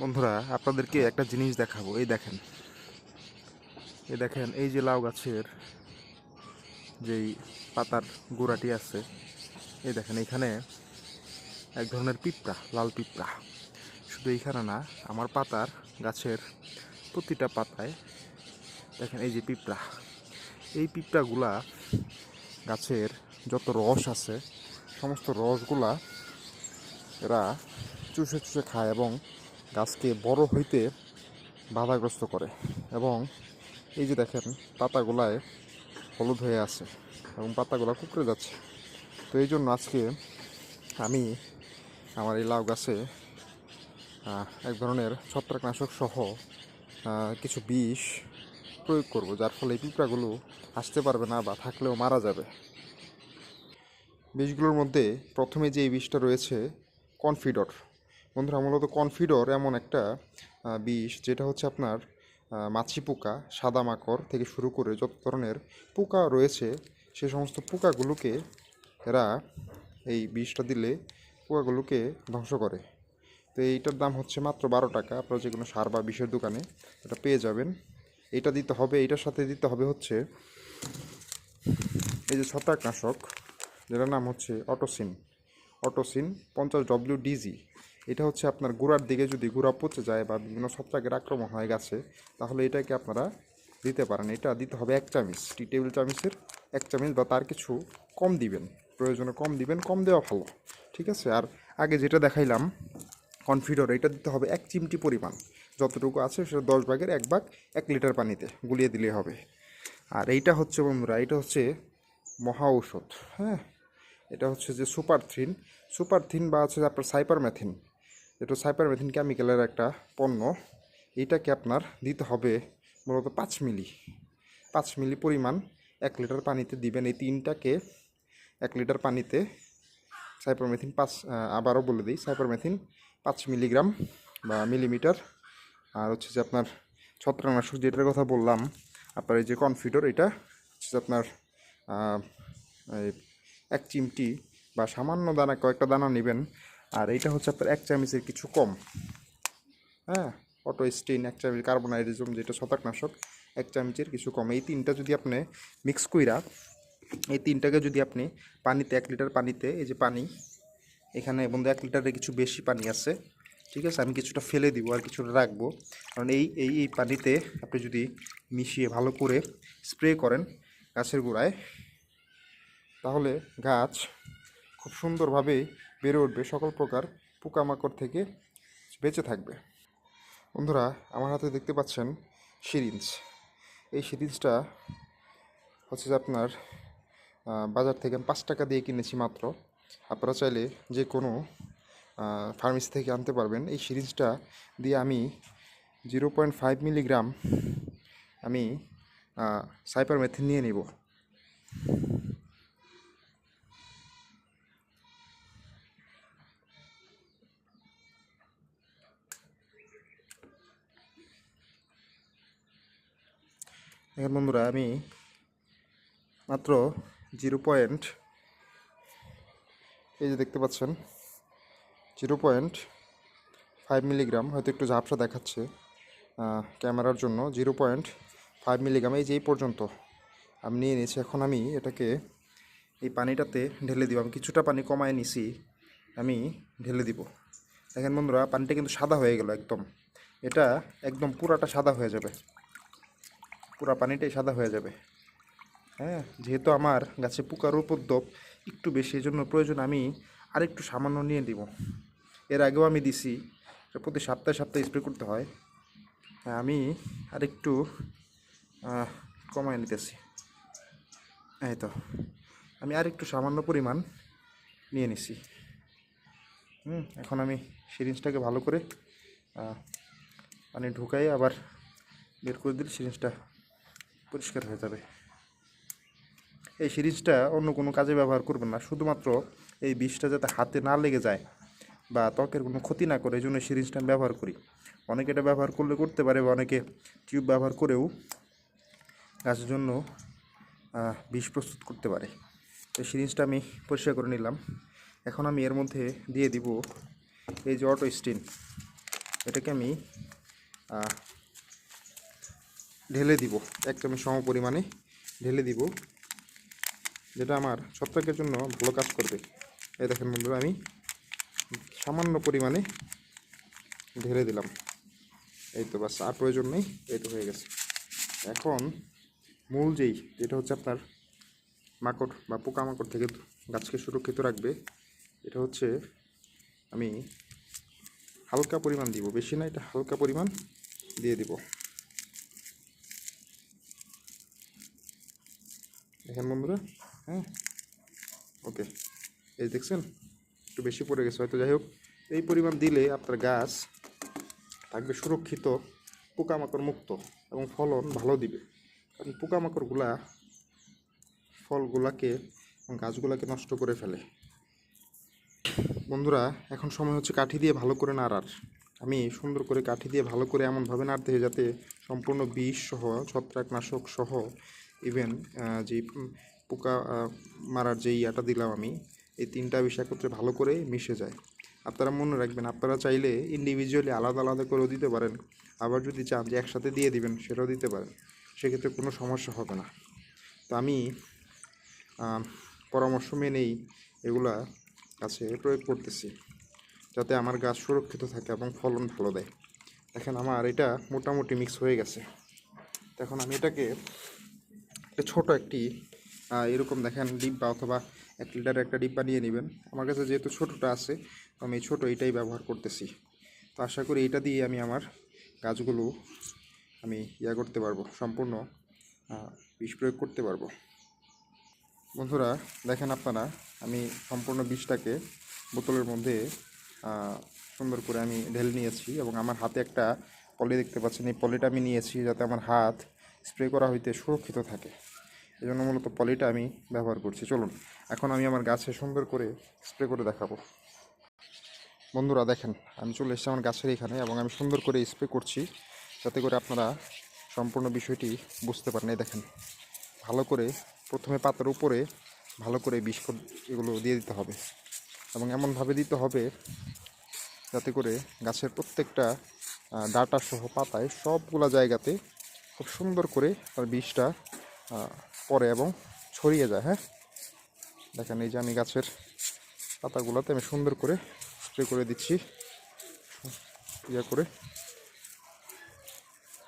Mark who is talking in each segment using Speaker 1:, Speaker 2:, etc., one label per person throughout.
Speaker 1: বন্ধুরা, আপনাদেরকে একটা জিনিস দেখাবো। এই দেখেন। এই দেখেন, এই যে লাউ গাছের যেই পাতার গোড়াটি আছে, এই দেখেন, এখানে এক ধরনের পিঁপড়া, লাল পিঁপড়া। শুধু এইখানে না, আমার পাতার গাছের প্রতিটা পাতায় দেখেন এই যে পিঁপড়া। এই পিঁপড়াগুলা গাছের যত রস আছে, সমস্ত রসগুলা এরা চুষে চুষে খায় এবং গাছকে বড় হইতে বাধাগ্রস্ত করে এবং এই যে দেখেন, পাতাগুলায় হলুদ হয়ে আছে এবং পাতাগুলো কুকড়ে যাচ্ছে। তো এই জন্য আজকে আমি আমার এই লাউ গাছে এক ধরনের ছত্রাকনাশক সহ কিছু বিষ প্রয়োগ করব, যার ফলে এই পিঁপড়াগুলো আসতে পারবে না বা থাকলেও মারা যাবে। বিষগুলোর মধ্যে প্রথমে যে এই বিষটা রয়েছে, কনফিডর। বন্ধুরা, মূলত কনফিডর এমন একটা বিষ যেটা হচ্ছে আপনার মাছি পোকা, সাদা মাকড় থেকে শুরু করে যত ধরনের পোকা রয়েছে, সে সমস্ত পোকাগুলোকে এরা এই বিষটা দিলে পোকাগুলোকে ধ্বংস করে। তো এইটার দাম হচ্ছে মাত্র বারো টাকা। আপনারা যে কোনো সার বা বিষের দোকানে এটা পেয়ে যাবেন। এটা দিতে হবে এটার সাথে দিতে হবে হচ্ছে এই যে ছত্রাকনাশক, যেটার নাম হচ্ছে অটোসিন। অটোসিন পঞ্চাশ ডব্লিউ ডিজি এটা হচ্ছে আপনার গোড়ার দিকে যদি গোড়া পচে যায় বা বিভিন্ন ছত্রাকের আক্রমণ হয় গাছে, তাহলে এটাকে আপনারা দিতে পারেন। এটা দিতে হবে এক চামিচ, টি টেবিল চামিচের এক চামচ বা তার কিছু কম দিবেন, প্রয়োজনে কম দিবেন, কম দেওয়া ভালো, ঠিক আছে? আর আগে যেটা দেখাইলাম, কনফিডর, এটা দিতে হবে এক চিমটি পরিমাণ, যতটুকু আছে সেটা দশ ভাগের এক ভাগ এক লিটার পানিতে গুলিয়ে দিলে হবে। আর এইটা হচ্ছে বন্ধুরা, এটা হচ্ছে মহা ঔষধ হ্যাঁ? এটা হচ্ছে যে সুপার থিন সুপার থিন বা হচ্ছে আপনার সাইপার এটা সাইপার ম্যাথিন কেমিক্যালের একটা পণ্য। এইটাকে আপনার দিতে হবে মূলত পাঁচ মিলি। পাঁচ মিলি পরিমাণ এক লিটার পানিতে দিবেন। এই তিনটাকে এক লিটার পানিতে সাইপারমেথিন পাঁচ আবারও বলে দিই, সাইপারমেথিন পাঁচ মিলিগ্রাম বা মিলিমিটার। আর হচ্ছে যে আপনার ছত্রাকনাশক যেটার কথা বললাম, আপনার এই যে কনফিডর এটা হচ্ছে আপনার এক চিমটি বা সামান্য দানা, কয়েকটা দানা নেবেন। আর এইটা হচ্ছে আপনার এক চামিচের কিছু কম। হ্যাঁ অটো স্টেইন এক চামচ কার্বোনাইডিজম যেটা ছত্রাকনাশক এক চামচের কিছু কম। এই তিনটা যদি আপনি মিক্স কইরা, এই তিনটাকে যদি আপনি পানিতে, এক লিটার পানিতে, এই যে পানি, এখানে বন্ধু এক লিটারে কিছু বেশি পানি আছে, ঠিক আছে? আমি কিছুটা ফেলে দিব আর কিছুটা রাখব। কারণ এই এই এই পানিতে আপনি যদি মিশিয়ে ভালো করে স্প্রে করেন গাছের গোড়ায়, তাহলে গাছ খুব সুন্দরভাবে বেড়ে উঠবে, সকল প্রকার পোকামাকড় থেকে বেঁচে থাকবে। বন্ধুরা, আমার হাতে দেখতে পাচ্ছেন সিরিঞ্জ। এই সিরিঞ্জটা হচ্ছে যে আপনার বাজার থেকে আমি পাঁচ টাকা দিয়ে কিনেছি মাত্র। আপনারা চাইলে যে কোনো ফার্মেসি থেকে আনতে পারবেন। এই সিরিঞ্জটা দিয়ে আমি জিরো পয়েন্ট ফাইভ মিলিগ্রাম আমি সাইপার মেথিন নিয়ে নিব। এখন বন্ধুরা, আমি মাত্র জিরো পয়েন্ট, এই যে দেখতে পাচ্ছেন, জিরো পয়েন্ট ফাইভ মিলিগ্রাম, হয়তো একটু ঝাপসা দেখাচ্ছে ক্যামেরার জন্য, জিরো পয়েন্ট ফাইভ মিলিগ্রাম, এই যে এই পর্যন্ত আমি নিয়ে নিয়েছি। এখন আমি এটাকে এই পানিটাতে ঢেলে দিব, আমি কিছুটা পানি কমায় নিছি, আমি ঢেলে দিব। দেখেন বন্ধুরা, পানিটা কিন্তু সাদা হয়ে গেল একদম, এটা একদম পুরাটা সাদা হয়ে যাবে। পুরা পানিটাই সাদা হয়ে যাবে। হ্যাঁ যেহেতু আমার গাছে পোকার উপদ্রব একটু বেশি এই জন্য প্রয়োজন আমি আরেকটু সামান্য নিয়ে দিব এর আগেও আমি দিছি প্রতি সপ্তাহে সপ্তাহে স্প্রে করতে হয়। হ্যাঁ আমি আরেকটু আহ, কমায় নিতেছি। এই তো আমি আরেকটু সামান্য পরিমাণ নিয়ে নিছি। হুম এখন আমি সিরিঞ্জটাকে ভালো করে পানি ঢুকাই আবার বের করে দিলে সিরিঞ্জটা পরিষ্কার হয়ে যাবে। এই সিরিজটা অন্য কোনো কাজে ব্যবহার করবেন না। শুধুমাত্র এই বিষটা যাতে হাতে না লেগে যায় বা ত্বকের কোনো ক্ষতি না করে এই জন্য সিরিজটা আমি ব্যবহার করি। অনেকে এটা ব্যবহার করলে করতে পারে বা অনেকে টিউব ব্যবহার করেও গাছের জন্য বিষ প্রস্তুত করতে পারে। তো সিরিজটা আমি পরিষ্কার করে নিলাম। এখন আমি এর মধ্যে দিয়ে দিব এই যে অটো স্টিন। এটাকে আমি ঢেলে দিব এক চামচ সম পরিমাণে ঢেলে দিব। যেটা আমার ছত্রাকের জন্য ভালো কাজ করবে। এই দেখেন বন্ধুরা, আমি সামান্য পরিমাণে ঢেলে দিলাম। এই তো বাস, আর প্রয়োজন নেই, এই তো হয়ে গেছে। এখন মূল যেই, যেটা হচ্ছে আপনার মাকড় বা পোকামাকড় থেকে গাছকে সুরক্ষিত রাখবে, এটা হচ্ছে আমি হালকা পরিমাণ দিব, বেশি না, এটা হালকা পরিমাণ দিয়ে দিব। দেখেন বন্ধুরা? হ্যাঁ। ওকে। এই দেখছেন? একটু বেশি পড়ে গেছে হয়তো যাই হোক। এই পরিমাণ দিলে আপনার গাছ থাকবে সুরক্ষিত পোকামাকড় মুক্ত এবং ফলন ভালো দিবে। কারণ পোকামাকড়গুলা ফলগুলাকে এবং গাছগুলাকে নষ্ট করে ফেলে। বন্ধুরা এখন সময় হচ্ছে কাঠি দিয়ে ভালো করে নাড়ার। আমি সুন্দর করে কাঠি দিয়ে ভালো করে এমনভাবে নাড়তে হয় যাতে সম্পূর্ণ বিষ সহ ছত্রাকনাশক সহ ইভেন যে পোকা মারার যে ইয়াটা দিলাম আমি, এই তিনটা বিষ একত্রে ভালো করে মিশে যায়। আপনারা মনে রাখবেন, আপনারা চাইলে ইন্ডিভিজুয়ালি আলাদা আলাদা করেও দিতে পারেন। আবার যদি চান যে একসাথে দিয়ে দিবেন, সেটাও দিতে পারেন। সেক্ষেত্রে কোনো সমস্যা হবে না। তো আমি পরামর্শ মেনেই এগুলা গাছে প্রয়োগ করতেছি, যাতে আমার গাছ সুরক্ষিত থাকে এবং ফলন ভালো দেয়। দেখেন, আমার এটা মোটামুটি মিক্স হয়ে গেছে। এখন আমি এটাকে একটা ছোট একটি এরকম দেখেন ডিব্বা অথবা এক লিটারের একটা ডিব্বা নিয়ে নেবেন। আমার কাছে যেহেতু ছোটোটা আছে, তো আমি ছোটো এটাই ব্যবহার করতেছি। তো আশা করি এটা দিয়ে আমি আমার গাছগুলো আমি ইয়া করতে পারব, সম্পূর্ণ বিষ প্রয়োগ করতে পারব। বন্ধুরা, দেখেন আপনারা, আমি সম্পূর্ণ বিষটাকে বোতলের মধ্যে সুন্দর করে আমি ঢেলে নিয়েছি এবং আমার হাতে একটা পলি দেখতে পাচ্ছেন। এই পলিটা আমি নিয়েছি যাতে আমার হাত স্প্রে করা হইতে সুরক্ষিত থাকে। এই জন্য মূলত পলিটা আমি ব্যবহার করছি। চলুন, এখন আমি আমার গাছে সুন্দর করে স্প্রে করে দেখাবো। বন্ধুরা, দেখেন, আমি চলে এসেছি আমার গাছের এখানে এবং আমি সুন্দর করে স্প্রে করছি যাতে করে আপনারা সম্পূর্ণ বিষয়টি বুঝতে পারেন। এই দেখেন, ভালো করে প্রথমে পাতার উপরে ভালো করে বিষ এগুলো দিয়ে দিতে হবে এবং এমনভাবে দিতে হবে যাতে করে গাছের প্রত্যেকটা ডাঁটা সহ পাতায় সবগুলা জায়গাতে খুব সুন্দর করে তার আহ, পড়ে এবং ছড়িয়ে যায় হ্যাঁ? দেখেন এই যে আমি গাছের পাতাগুলোতে আমি সুন্দর করে স্প্রে করে দিচ্ছি। ইয়ে করে।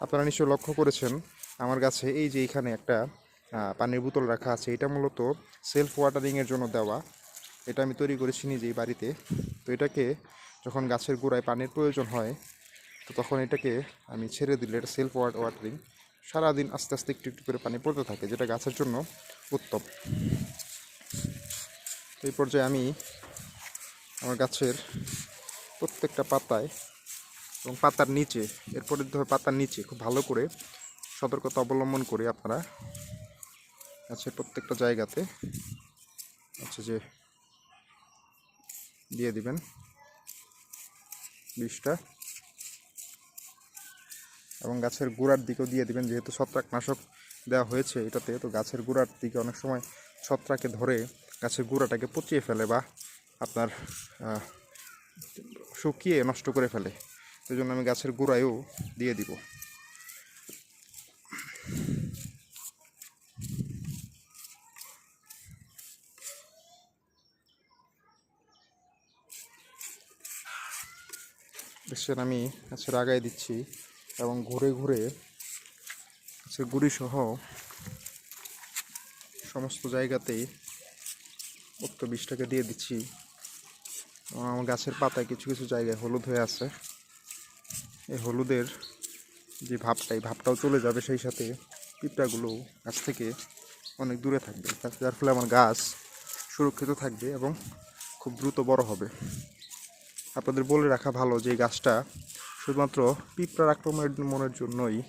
Speaker 1: আপনারা নিশ্চয়ই লক্ষ্য করেছেন আমার গাছে এই যে এখানে একটা পানির বোতল রাখা আছে এটা মূলত সেলফ ওয়াটারিংয়ের জন্য দেওয়া। এটা আমি তৈরি করেছি নিজেই বাড়িতে। তো এটাকে যখন গাছের গোড়ায় পানির প্রয়োজন হয় তো তখন এটাকে আমি ছেড়ে দিলে এটা সেলফ ওয়াটারিং সারাদিন আস্তে আস্তে একটু একটু করে পানি পড়তে থাকে, যেটা গাছের জন্য উত্তম। এই পর্যায়ে আমি আমার গাছের প্রত্যেকটা পাতায় এবং পাতার নিচে, এরপরে ধর পাতার নিচে খুব ভালো করে সতর্কতা অবলম্বন করে আপনারা গাছের প্রত্যেকটা জায়গাতে হচ্ছে যে দিয়ে দিবেন। বিষটা এবং গাছের গোড়ার দিকেও দিয়ে দিবেন, যেহেতু ছত্রাকনাশক দেওয়া হয়েছে এটাতে, তো গাছের গোড়ার দিকে অনেক সময় ছত্রাকে ধরে গাছের গোড়াটাকে পচিয়ে ফেলে বা আপনার শুকিয়ে নষ্ট করে ফেলে। সেই জন্য আমি গাছের গোড়ায়ও দিয়ে দিব। দেখছেন আমি গাছের আগায় দিচ্ছি। এবং ঘুরে ঘুরে গাছের গুড়ি সহ সমস্ত জায়গাতেই উক্ত বিষটাকে দিয়ে দিচ্ছি। আমার গাছের পাতায় কিছু কিছু জায়গায় হলুদ হয়ে আছে। এই হলুদের যে ভাবটা, এই ভাবটাও চলে যাবে সেই সাথে পিঁপড়াগুলো গাছ থেকে অনেক দূরে থাকবে। যার ফলে আমার গাছ সুরক্ষিত থাকবে এবং খুব দ্রুত বড় হবে। আপনাদের বলে রাখা ভালো যে গাছটা শুধুমাত্র পিঁপড়ার আক্রমণের মনের জন্যই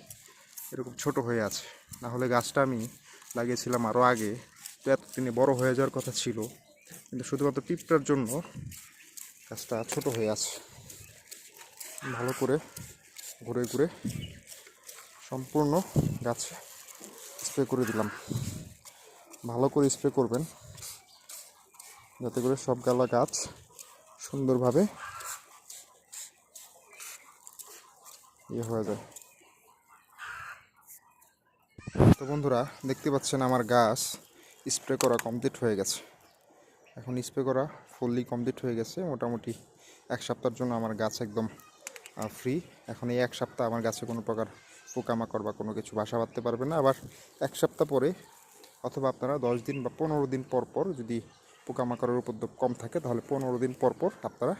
Speaker 1: এরকম ছোট হয়ে আছে। না হলে গাছটা আমি লাগিয়েছিলাম আরও আগে। তো এতদিনে বড় হয়ে যাওয়ার কথা ছিল। কিন্তু শুধুমাত্র পিঁপড়ার জন্য গাছটা ছোট হয়ে আছে। ভালো করে ঘুরে ঘুরে সম্পূর্ণ গাছ স্প্রে করে দিলাম। ভালো করে স্প্রে করবেন। যাতে করে সব গালা গাছ সুন্দরভাবে ইয়ে হয়ে যায়। তো বন্ধুরা, দেখতে পাচ্ছেন আমার গাছ স্প্রে করা কমপ্লিট হয়ে গেছে। এখন স্প্রে করা ফুললি কমপ্লিট হয়ে গেছে। মোটামুটি এক সপ্তাহের জন্য আমার গাছ একদম ফ্রি এখন এই এক সপ্তাহ আমার গাছে কোনো প্রকার পোকামাকড় বা কোনো কিছু বাসা বাঁধতে পারবে না। আবার এক সপ্তাহ পরে অথবা আপনারা দশ দিন বা পনেরো দিন পর পর যদি পোকামাকড়ের উপদ্রব কম থাকে, তাহলে পনেরো দিন পর পর আপনারা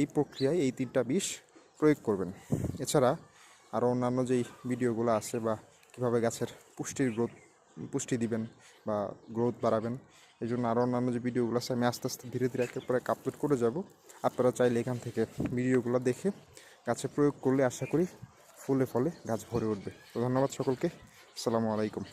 Speaker 1: এই প্রক্রিয়ায় এই তিনটা বিষ প্রয়োগ করবেন। এছাড়া আরও অন্যান্য যেই ভিডিওগুলো আছে বা কীভাবে গাছের পুষ্টির গ্রোথ, পুষ্টি দিবেন বা গ্রোথ বাড়াবেন, এই জন্য আরও অন্যান্য যে ভিডিওগুলো আছে, আমি আস্তে আস্তে ধীরে ধীরে একের পর এক আপলোড করে যাব। আপনারা চাইলে এখান থেকে ভিডিওগুলো দেখে গাছে প্রয়োগ করলে আশা করি ফুলে ফলে গাছ ভরে উঠবে। তো ধন্যবাদ সকলকে। আসসালামু আলাইকুম।